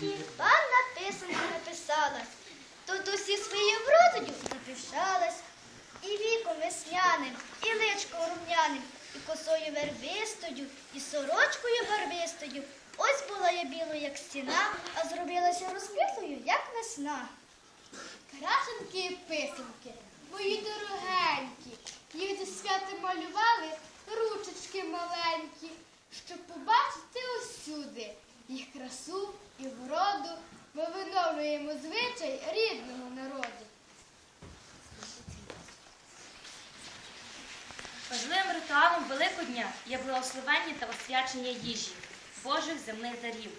нарешті панна писанку написалась. Тут усі своєю вродою запишалась. І віком весняним, і личком рум'яним, і косою вербистою, і сорочкою барвистою. Ось була я білою, як стіна, а зробилася розквітлою, як весна. Крашенки і писанки, мої дорогенькі, їх до свята малювали ручечки маленькі, щоб побачити усюди їх красу і ми виновлюємо звичай рідного народу. Важливим ритуалом Великодня є благословення та освячення їжі, Божих земних дарів.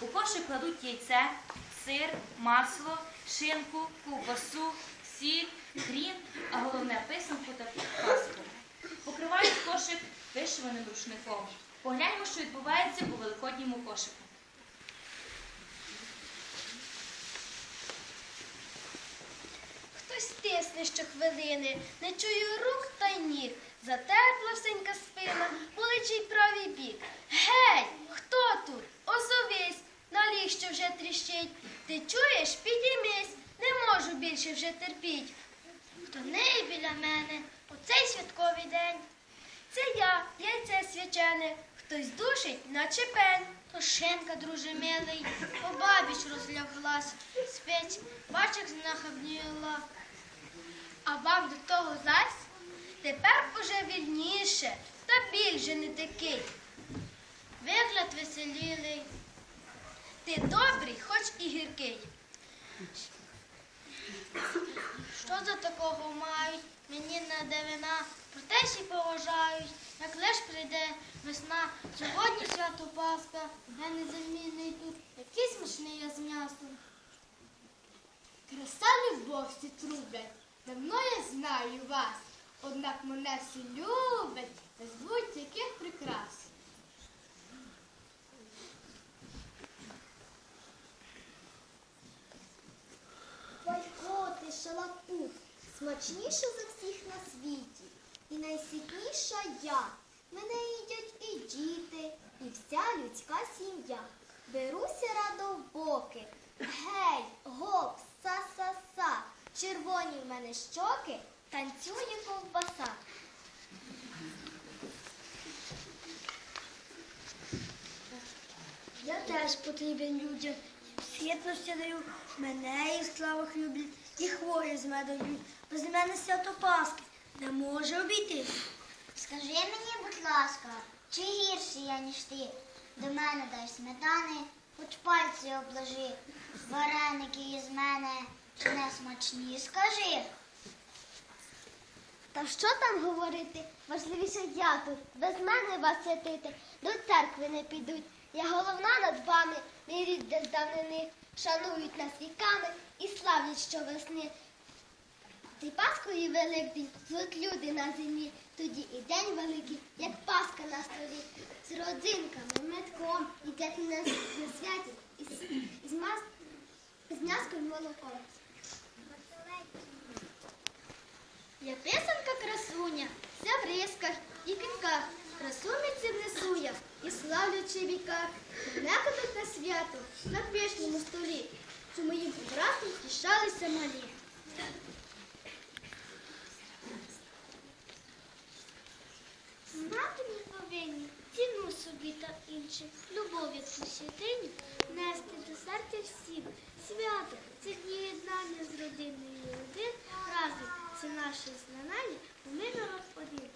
У кошик кладуть яйце, сир, масло, шинку, ковбасу, сіль, хрін, а головне писанку та паску. Покривають кошик вишиваним рушником. Погляньмо, що відбувається у великодньому кошику. Хтось тисне щохвилини, не чую рук та й ніг. Затерпла всенька спина, боличий правий бік. Гей, хто тут? Озовись, на що вже тріщить. Ти чуєш, підіймись, не можу більше вже терпіть. Хто неї біля мене у цей святковий день? Це я, яйце свячене, хтось душить, наче пень. То шинка, друже милий, побабіч розляглась, спить, бачик знахабніла. А вам до того зась? Тепер уже вільніше, та більше не такий. Вигляд веселілий. Ти добрий, хоч і гіркий. Що за такого мають? Мені не дивина, проте всі поважають. Як лиш прийде весна, сьогодні свято Пасха, я незамінний тут, який смачний я з м'ясом. Краса любов всі трублять, давно знаю вас, однак мене всі люблять, та звуть яких прикрас. Бойкоти, шалапут, смачніша за всіх на світі. І найсвітніша я. Мене їдять і діти, і вся людська сім'я. Беруся радо в боки. Червоні в мене щоки, танцює ковбаса. Я теж потрібен людям. Світлості даю, мене і в славах люблять, і хворі з медом. Без мене свято Пасхи не може обійтись. Скажи мені, будь ласка, чи гірше я, ніж ти? До мене дай сметани, хоч пальці обложи, вареники із мене, не смачні, скажи. Та що там говорити? Важливіше я тут, без мене вас святити, до церкви не підуть. Я головна над вами, мій рід де з давнини, шанують нас віками і славлять щовесни. Ти Пасхою і Великдень, звуть люди на землі, тоді і день великий, як Пасха на столі, з родзинками, метком, і на, святі, і з, і з, мас, з м'яскою молоком. Вся рисках і квітках, красуниці несу я і славлячи віках. Мене кладуть на свято, на пишному столі, що моїм прекрасним тішалися малі. Знати ми повинні ціну собі та іншим, любов як у нести до серця всім. Свято це єднання з родиною один разом. Це наше знамення, бо ми народ один.